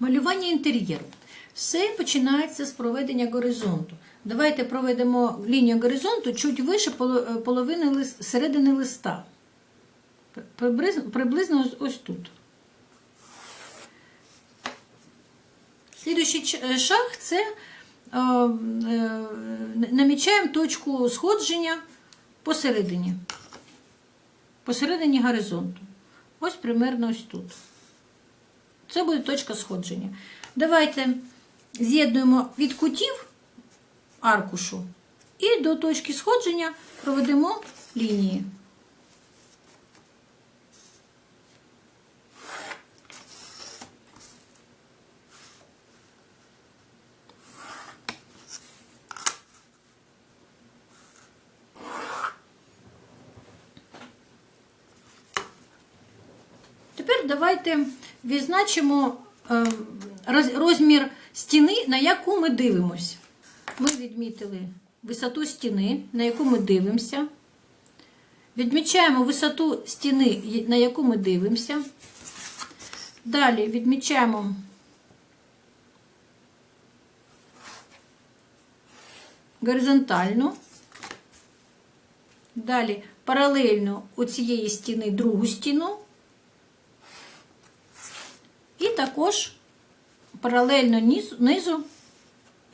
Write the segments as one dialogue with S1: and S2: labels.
S1: Малювання інтер'єру. Все починається з проведення горизонту. Давайте проведемо лінію горизонту чуть вище е, половини середини листа. Приблизно, ось, тут. Слідуючий е, шаг це е, намічаємо точку сходження посередині. Посередині горизонту. Ось примерно ось тут. Це буде точка сходження. Давайте з'єднуємо від кутів аркушу і до точки сходження проведемо лінії. Тепер давайте відзначимо е, розмір стіни, на яку ми дивимося. Ми відмітили висоту стіни, на яку ми дивимося. Відмічаємо висоту стіни, на яку ми дивимося. Далі відмічаємо горизонтальну. Далі паралельно у цієї стіни другу стіну. Також паралельно низу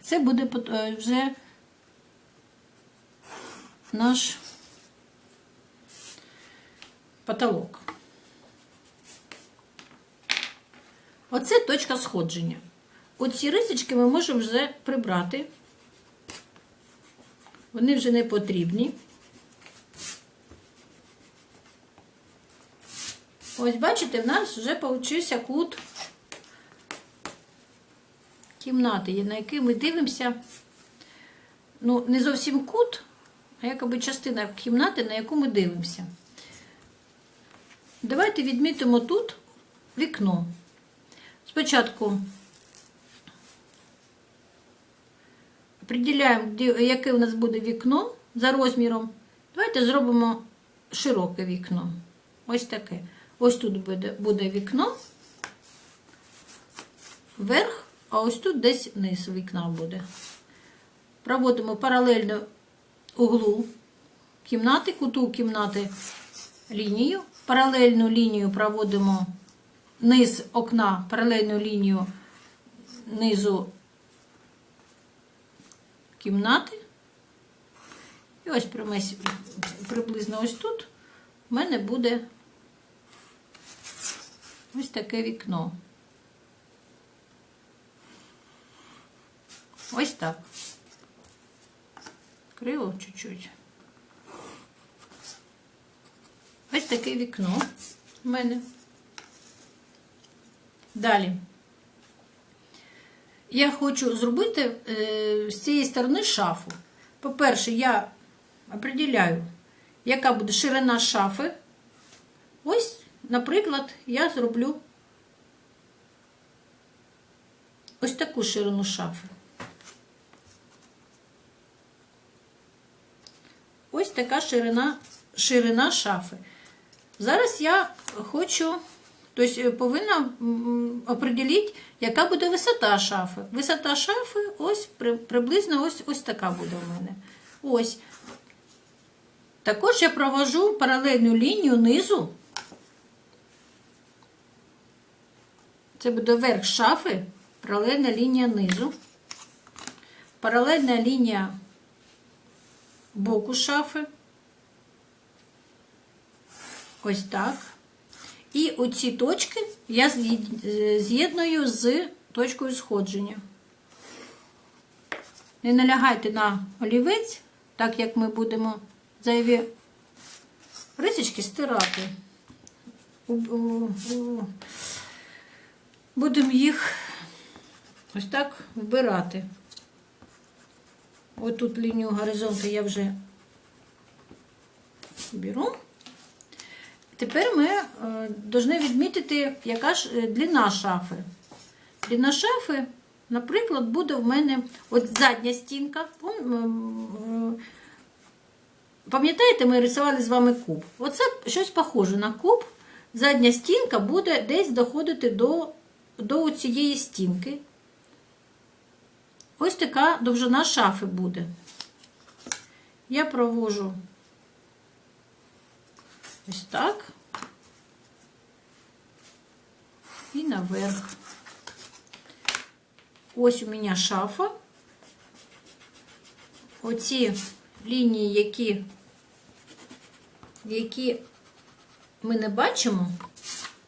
S1: це буде е, вже наш потолок. Оце точка сходження. Оці рисочки ми можемо вже прибрати. Вони вже не потрібні. Ось бачите, в нас вже получився кут кімнати, на який ми дивимося. Ну, не зовсім кут, а якоби частина кімнати, на яку ми дивимося. Давайте відмітимо тут вікно. Спочатку приділяємо, яке у нас буде вікно за розміром. Давайте зробимо широке вікно. Ось таке. Ось тут буде, буде вікно, вверх, а ось тут десь низ вікна буде. Проводимо паралельно углу кімнати, куту кімнати лінію. Паралельну лінію проводимо низ окна, паралельну лінію низу кімнати. І ось приблизно ось тут в мене буде ось таке вікно. Ось так. Криво чуть-чуть. Ось таке вікно в мене. Далі. Я хочу зробити е, з цієї сторони шафу. По-перше, я определяю, яка буде ширина шафи. Ось, наприклад, я зроблю ось таку ширину шафи. Ось така ширина, ширина шафи. Зараз я хочу, тобто е, повинна определити, яка буде висота шафи. Висота шафи ось при- приблизно ось, ось така буде у мене. Ось. Також я провожу паралельну лінію низу. Це буде верх шафи, паралельна лінія низу, паралельна лінія боку шафи. Ось так. І оці точки я з'єдную з точкою сходження. Не налягайте на олівець, так як ми будемо зайві рисочки стирати. Будемо їх ось так вбирати. Ось тут лінію горизонту я вже беру. Тепер ми е, повинні відмітити, яка ж е, длина шафи. Длина шафи, наприклад, буде в мене от задня стінка. Пом- м, е, Пам'ятаєте, ми рисували з вами куб. Оце щось похоже на куб. Задня стінка буде десь доходити до до цієї стінки. Ось така довжина шафи буде. Я провожу ось так і наверх. Ось у мене шафа. Оці лінії, які, які ми не бачимо,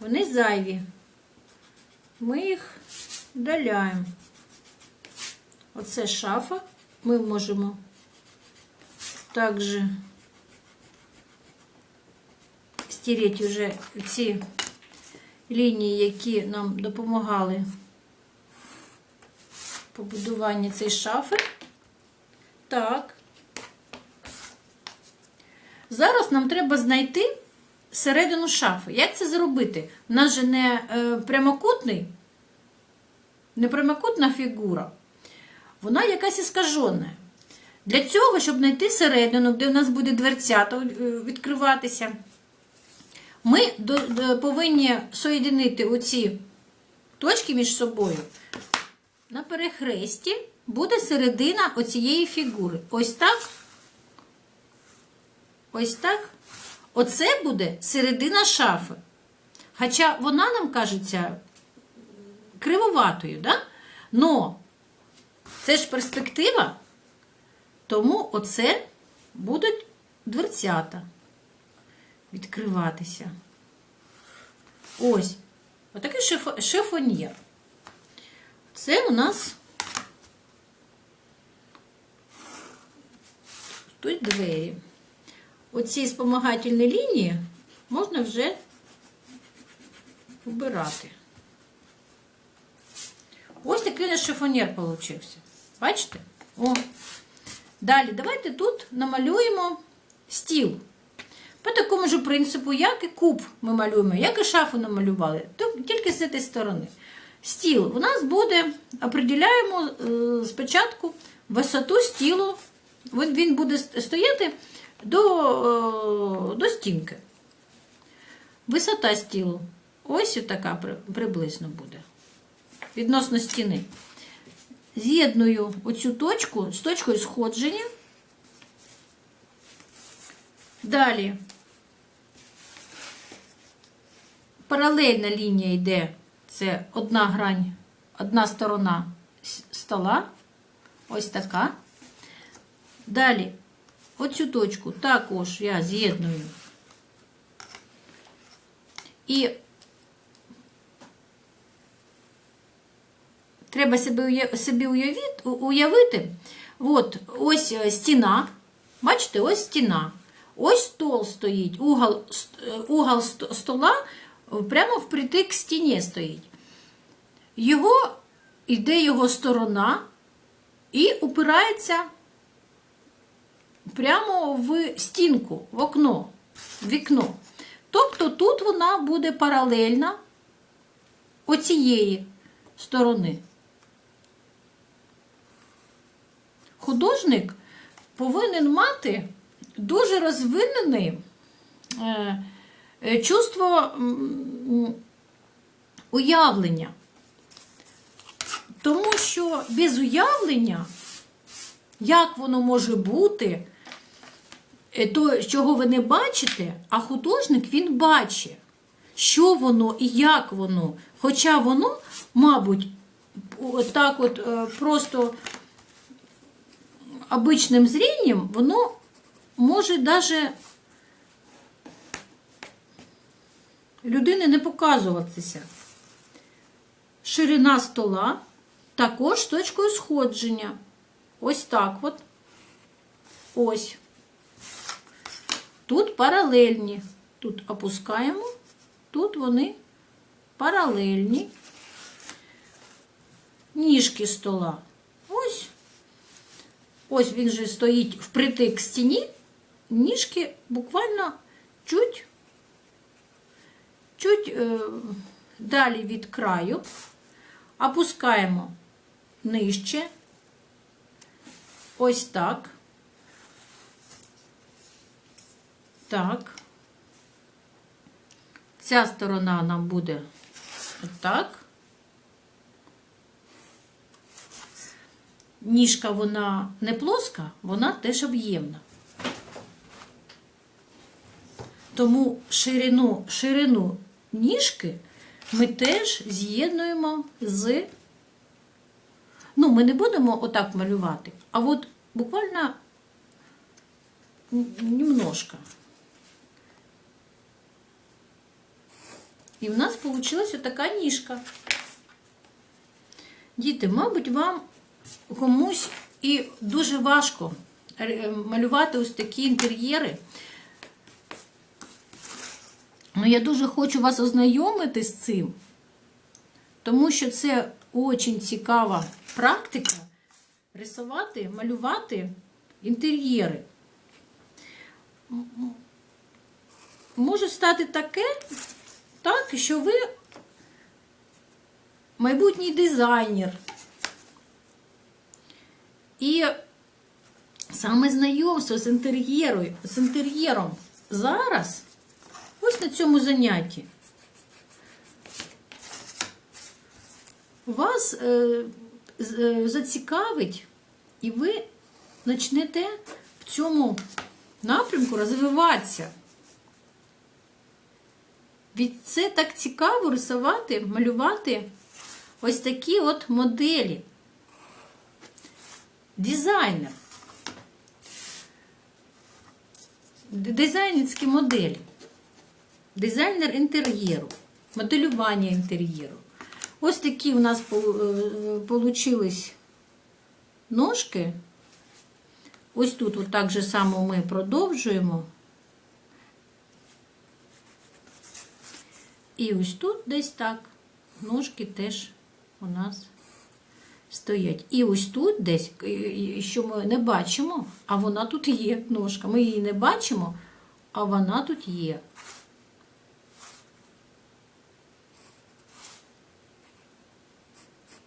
S1: вони зайві. Ми їх вдаляємо. Оце шафа. Ми можемо також стереть уже ці лінії, які нам допомагали побудуванні цієї шафи. Так. Зараз нам треба знайти середину шафи. Як це зробити? У нас же не е, прямокутний, не прямокутна фігура. Вона якась іскажена. Для цього, щоб знайти середину, де у нас буде дверцята е, відкриватися, ми до, повинні соєдинити оці точки між собою. На перехресті буде середина оцієї фігури. Ось так. Ось так. Оце буде середина шафи. Хоча вона нам кажеться кривоватою, да? Це ж перспектива, тому оце будуть дверцята відкриватися. Ось. Отакий шифо- шифоньєр. Це у нас тут двері. Оці спомагательні лінії можна вже вбирати. Ось такий у нас шифонєр получився. Бачите? О. Далі, давайте тут намалюємо стіл. По такому ж принципу, як і куб ми малюємо, як і шафу намалювали, тільки з цієї сторони. Стіл у нас буде, определяємо е, спочатку висоту стілу. Він, буде стояти до, е, до стінки. Висота стілу. Ось така приблизно буде. Відносно стіни. З'єдную оцю точку з точкою сходження. Далі паралельна лінія йде, це одна грань, одна сторона стола. Ось така. Далі оцю точку також я з'єдную. І треба собі, уявити. От, ось е, стіна. Бачите, ось стіна. Ось стол стоїть, угол, е, угол стола е, прямо впритик к стіні стоїть. Його йде його сторона і упирається прямо в стінку, в окно, в вікно. Тобто тут вона буде паралельна оцієї сторони. Художник повинен мати дуже розвинене е, чувство уявлення. Тому що без уявлення, як воно може бути, е, то, чого ви не бачите, а художник він бачить, що воно і як воно. Хоча воно, мабуть, так от е, просто обичним зрінням, воно може даже людини не показуватися. Ширина стола також точкою сходження. Ось так от. Ось. Тут паралельні. Тут опускаємо, тут вони паралельні. Ніжки стола. Ось. Він же стоїть впритик к стіні. Ніжки буквально чуть, чуть е, далі від краю. Опускаємо нижче. Ось так. Так. Ця сторона нам буде отак. Ніжка вона не плоска, вона теж об'ємна. Тому ширину, ширину ніжки ми теж з'єднуємо з. Ну, ми не будемо отак малювати, а от буквально немножко. І в нас вийшла така ніжка. Діти, мабуть, вам комусь і дуже важко е, малювати ось такі інтер'єри. Ну, я дуже хочу вас ознайомити з цим, тому що це дуже цікава практика рисувати, малювати інтер'єри. Може стати таке, так, що ви майбутній дизайнер. І саме знайомство з інтер'єром, з інтер'єром зараз, ось на цьому занятті, вас е, е, зацікавить, і ви почнете в цьому напрямку розвиватися. Від це так цікаво рисувати, малювати ось такі от моделі. Дизайнер. Дизайнерські моделі. Дизайнер інтер'єру, моделювання інтер'єру. Ось такі у нас вийшли ножки. Ось тут от так же само ми продовжуємо. І ось тут десь так ножки теж у нас стоять. І ось тут десь, що ми не бачимо, а вона тут є ножка. Ми її не бачимо, а вона тут є.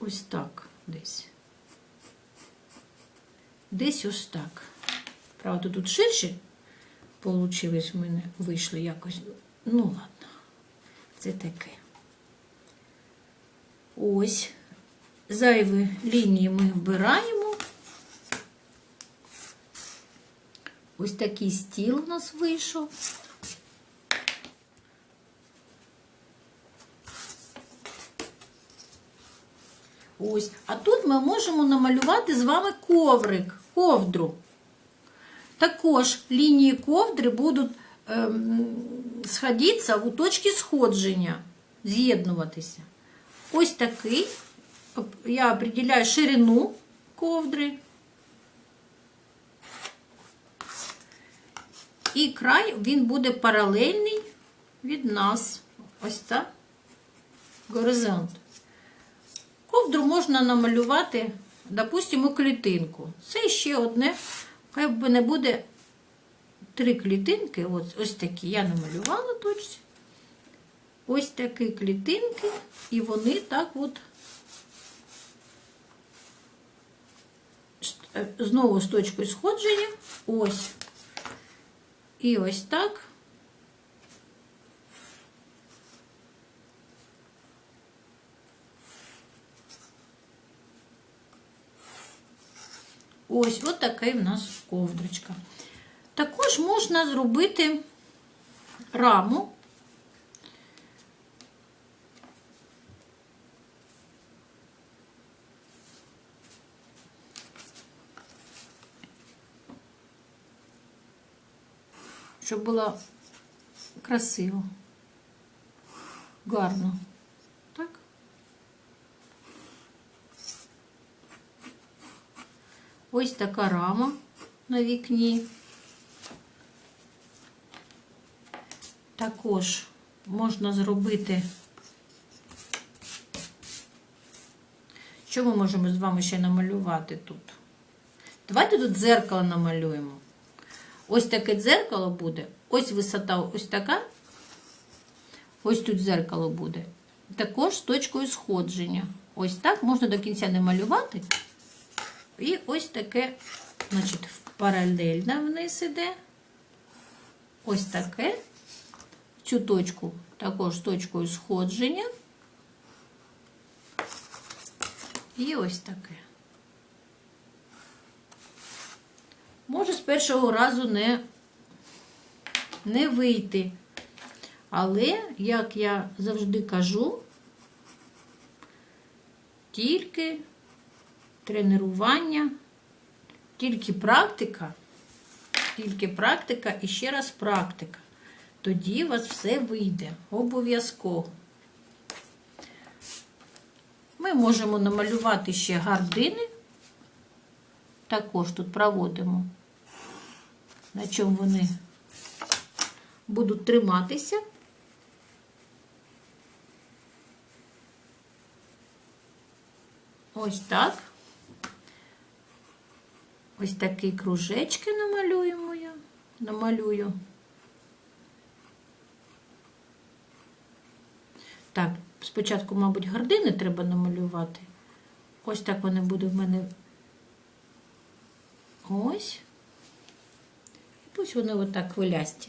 S1: Ось так десь. Десь ось так. Правда, тут ширше получилось в мене, вийшло якось. Ну ладно, це таке. Ось. Зайві лінії ми вбираємо. Ось такий стіл у нас вийшов. Ось. А тут ми можемо намалювати з вами коврик, ковдру. Також лінії ковдри будуть ем, сходитися у точці сходження, з'єднуватися. Ось такий. Я определяю ширину ковдри. І край він буде паралельний від нас. Ось так. Горизонт. Ковдру можна намалювати, допустимо, клітинку. Це ще одне, хай би не буде три клітинки. Ось, ось такі. Я намалювала точці. Ось такі клітинки, і вони так от е, знову з точкою сходження. Ось. І ось так. Ось от така в нас ковдрочка. Також можна зробити раму. Щоб було красиво, гарно. Так? Ось така рама на вікні. Також можна зробити. Що ми можемо з вами ще намалювати тут? Давайте тут дзеркало намалюємо. Ось таке дзеркало буде. Ось висота ось така. Ось тут дзеркало буде. Також з точкою сходження. Ось так можна до кінця не малювати. І ось таке, значить, паралельно вниз іде. Ось таке. Цю точку також з точкою сходження. І ось таке. Може з першого разу не, не вийти. Але, як я завжди кажу, тільки тренування, тільки практика, тільки практика і ще раз практика. Тоді у вас все вийде обов'язково. Ми можемо намалювати ще гардини. Також тут проводимо, на чому вони будуть триматися. Ось так. Ось такі кружечки намалюємо я. Намалюю. Так, спочатку, мабуть, гардини треба намалювати. Ось так вони будуть в мене. Ось. Пусть вони отак хвилясті.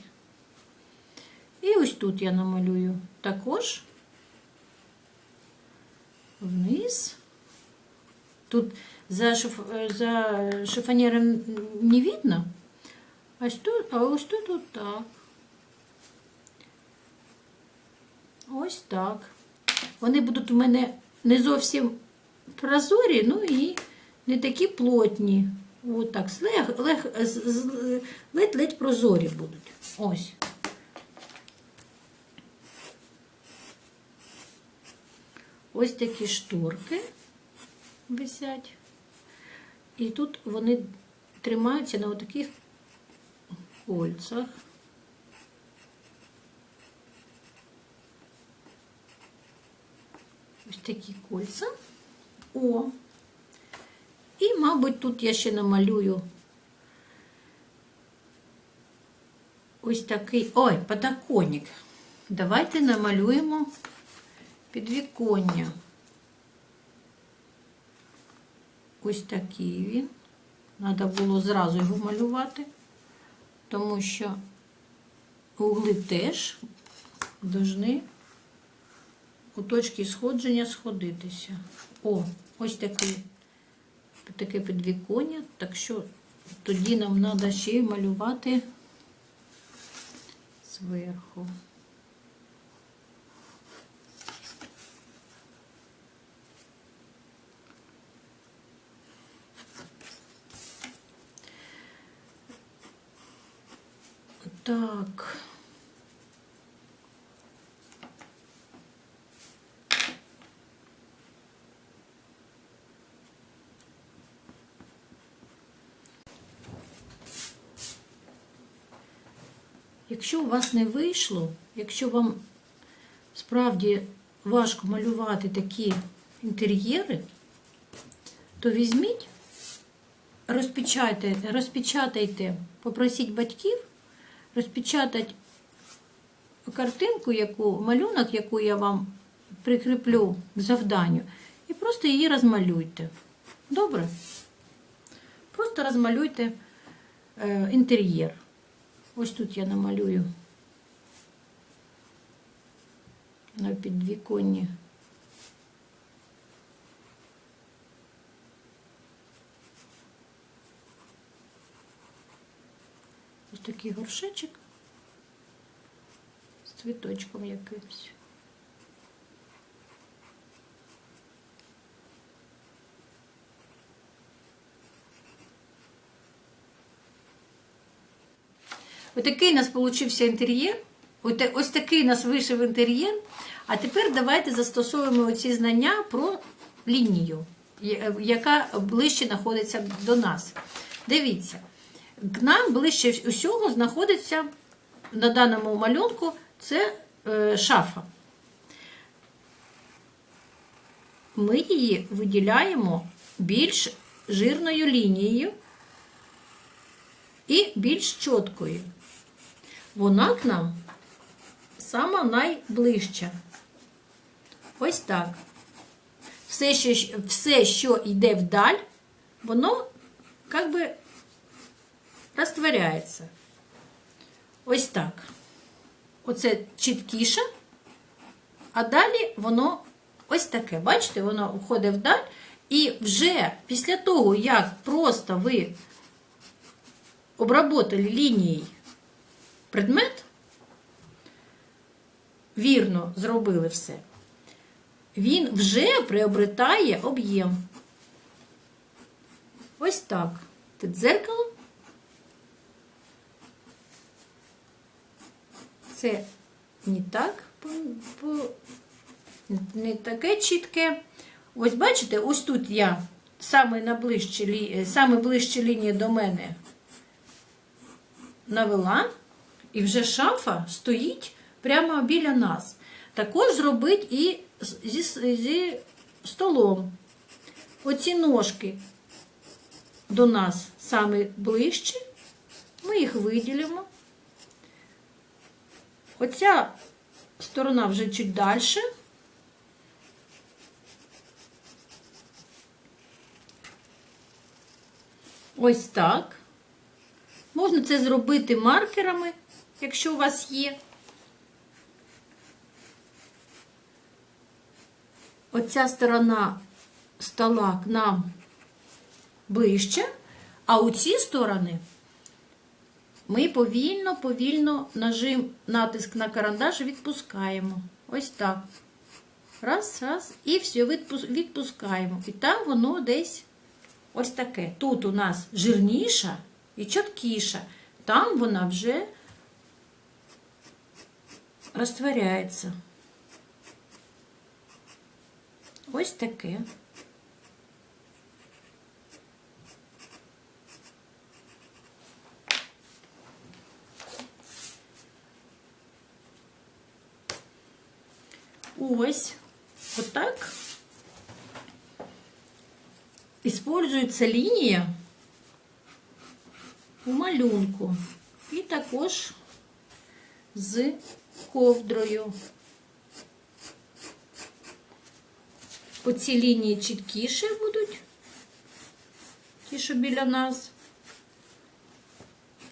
S1: І ось тут я намалюю також вниз. Тут за, шиф... за шифонером не видно, а тут, а ось тут отак. Ось так. Вони будуть у мене не зовсім прозорі, ну і не такі плотні. Ось так, лег, лег, ледь-ледь прозорі будуть. Ось. Ось такі шторки висять. І тут вони тримаються на таких кольцах. Ось такі кольця. О. І, мабуть, тут я ще намалюю ось такий. Ой, подоконник. Давайте намалюємо підвіконня. Ось такий він. Треба було зразу його малювати, тому що угли теж повинні у точці сходження сходитися. О, ось такий, таке підвіконня. Так що тоді нам треба ще й малювати зверху. Так. Якщо у вас не вийшло, якщо вам справді важко малювати такі інтер'єри, то візьміть, розпечатайте, попросіть батьків розпечатати картинку, яку, малюнок, яку я вам прикріплю к завданню, і просто її розмалюйте. Добре? Просто розмалюйте е, інтер'єр. Ось тут я намалюю на підвіконні. Ось такий горшечок з цвіточком якимось. Отакий у нас получився інтер'єр. Ось такий у нас вийшов інтер'єр. А тепер давайте застосуємо ці знання про лінію, яка ближче знаходиться до нас. Дивіться, к нам ближче усього знаходиться на даному малюнку це е, шафа. Ми її виділяємо більш жирною лінією і більш чіткою. Вона к нам сама найближча. Ось так. Все, що все, що йде вдаль, воно як би розтворяється. Ось так. Оце чіткіше, а далі воно ось таке. Бачите, воно входить вдаль. І вже після того, як просто ви обработали лінією предмет, вірно зробили все, він вже приобретає об'єм. Ось так. Тут дзеркало. Це не так, не таке чітке. Ось бачите, ось тут я ближче лінії до мене навела, і вже шафа стоїть прямо біля нас. Також зробить і зі, зі столом. Оці ножки до нас саме ближче, ми їх виділимо. Оця сторона вже чуть далі. Ось так. Можна це зробити маркерами, якщо у вас є. Оця сторона стола к нам ближче, а у ці сторони ми повільно, повільно нажим, натиск на карандаш відпускаємо. Ось так. Раз, раз, і все, відпускаємо. І там воно десь ось таке. Тут у нас жирніша і чіткіша. Там вона вже розтворяється. Ось таке. Ось, отак использується лінія у малюнку. І також з ковдрою. Оці лінії чіткіше будуть, ті, що біля нас,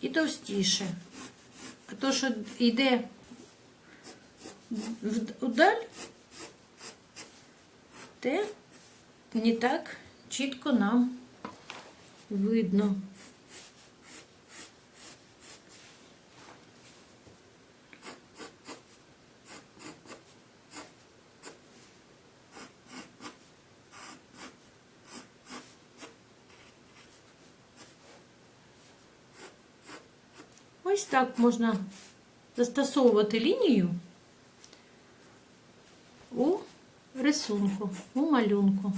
S1: і товстіше. А то, що йде вдаль, те не так чітко нам видно. Ось так можна застосовувати лінію у рисунку, у малюнку.